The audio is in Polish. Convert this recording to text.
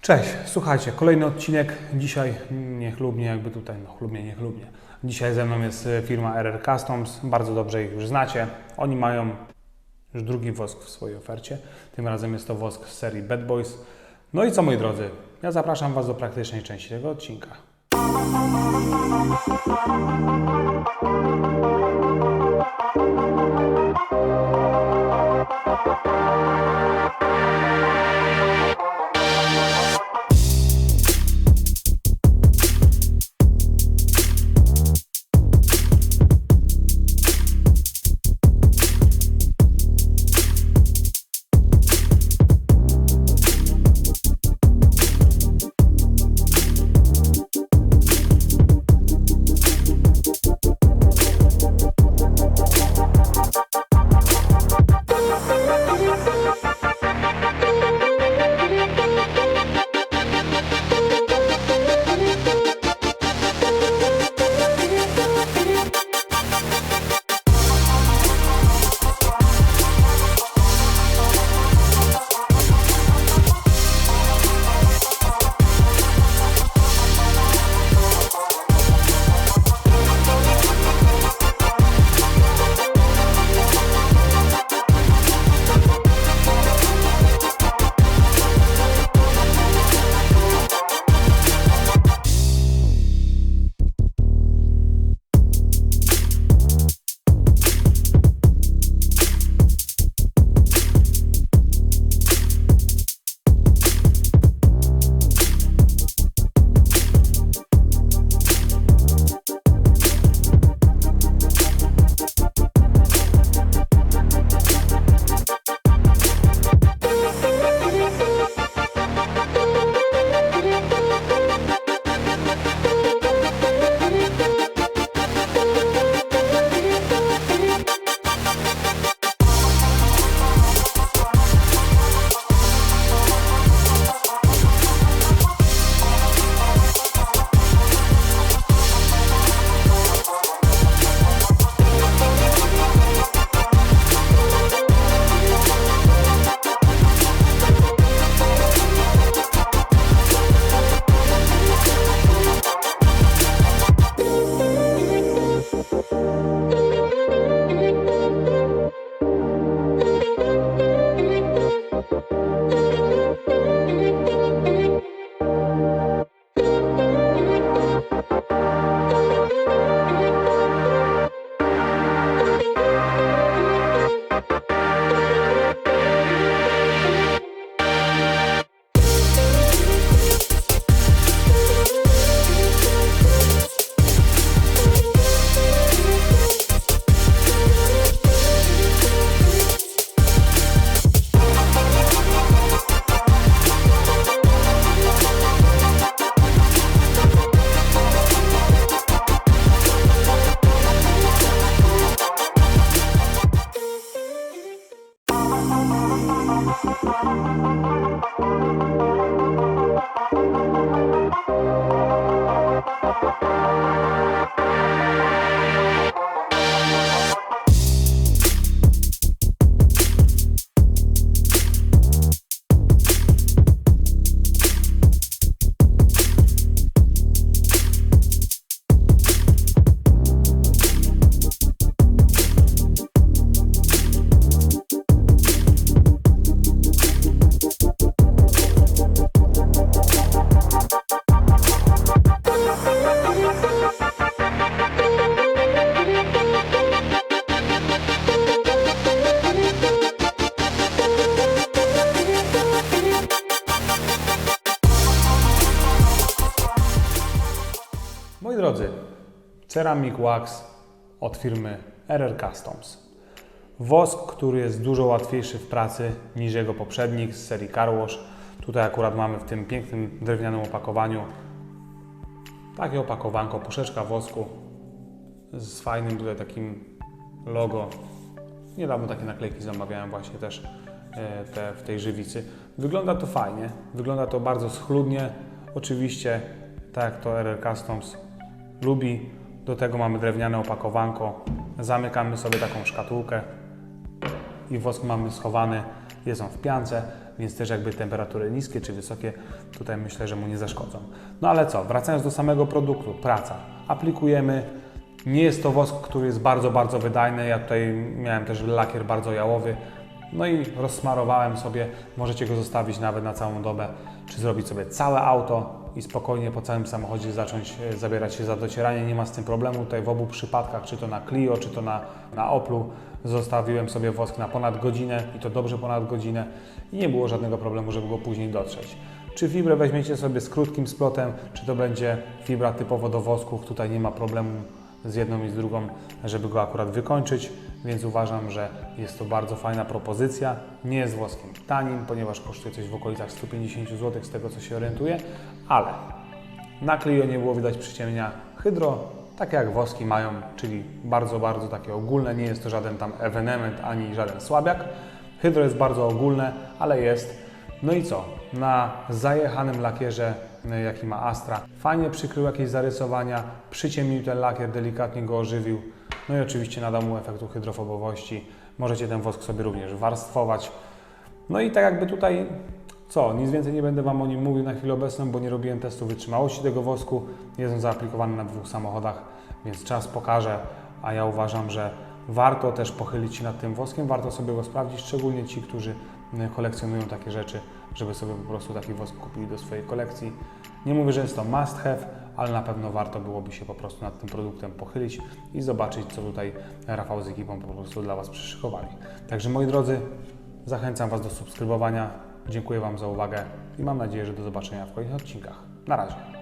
Cześć, słuchajcie, kolejny odcinek. Dzisiaj niechlubnie, jakby tutaj, no chlubnie, niechlubnie. Dzisiaj ze mną jest e, firma RR Customs, bardzo dobrze ich już znacie. Oni mają już drugi wosk w swojej ofercie. Tym razem jest to wosk z serii Bad Boys. No i co moi drodzy, ja zapraszam Was do praktycznej części tego odcinka. Drodzy, Ceramic Wax od firmy RR Customs. Wosk, który jest dużo łatwiejszy w pracy niż jego poprzednik z serii Car Wash. Tutaj akurat mamy w tym pięknym drewnianym opakowaniu takie opakowanko, puszeczka wosku z fajnym tutaj takim logo. Niedawno takie naklejki zamawiałem właśnie też e, te, w tej żywicy. Wygląda to fajnie, wygląda to bardzo schludnie. Oczywiście, tak jak to RR Customs lubi. Do tego mamy drewniane opakowanko. Zamykamy sobie taką szkatułkę i wosk mamy schowany jest on w piance, więc też jakby temperatury niskie czy wysokie tutaj myślę, że mu nie zaszkodzą. No ale co, wracając do samego produktu, praca. Aplikujemy, nie jest to wosk, który jest bardzo, bardzo wydajny. Ja tutaj miałem też lakier bardzo jałowy. No i rozsmarowałem sobie, możecie go zostawić nawet na całą dobę, czy zrobić sobie całe auto i spokojnie po całym samochodzie zacząć e, zabierać się za docieranie. Nie ma z tym problemu. Tutaj w obu przypadkach, czy to na Clio, czy to na, na Oplu, zostawiłem sobie wosk na ponad godzinę i to dobrze ponad godzinę i nie było żadnego problemu, żeby go później dotrzeć. Czy fibrę weźmiecie sobie z krótkim splotem, czy to będzie fibra typowo do wosków, tutaj nie ma problemu z jedną i z drugą, żeby go akurat wykończyć, więc uważam, że jest to bardzo fajna propozycja. Nie jest woskiem tanim, ponieważ kosztuje coś w okolicach 150 zł z tego co się orientuję, ale na Clio nie było widać przyciemnienia hydro, takie jak woski mają, czyli bardzo, bardzo takie ogólne, nie jest to żaden tam ewenement ani żaden słabiak. Hydro jest bardzo ogólne, ale jest. No i co? Na zajechanym lakierze, jaki ma Astra, fajnie przykrył jakieś zarysowania, przyciemnił ten lakier, delikatnie go ożywił. No i oczywiście nadał mu efektu hydrofobowości. Możecie ten wosk sobie również warstwować. No i tak jakby tutaj co, nic więcej nie będę Wam o nim mówił na chwilę obecną, bo nie robiłem testu wytrzymałości tego wosku. Jest on zaaplikowany na dwóch samochodach, więc czas pokaże, a ja uważam, że warto też pochylić się nad tym woskiem, warto sobie go sprawdzić, szczególnie ci, którzy kolekcjonują takie rzeczy, żeby sobie po prostu taki wosk kupili do swojej kolekcji. Nie mówię, że jest to must have, ale na pewno warto byłoby się po prostu nad tym produktem pochylić i zobaczyć, co tutaj Rafał z ekipą po prostu dla Was przyszykowali. Także moi drodzy, zachęcam Was do subskrybowania. Dziękuję Wam za uwagę i mam nadzieję, że do zobaczenia w kolejnych odcinkach. Na razie.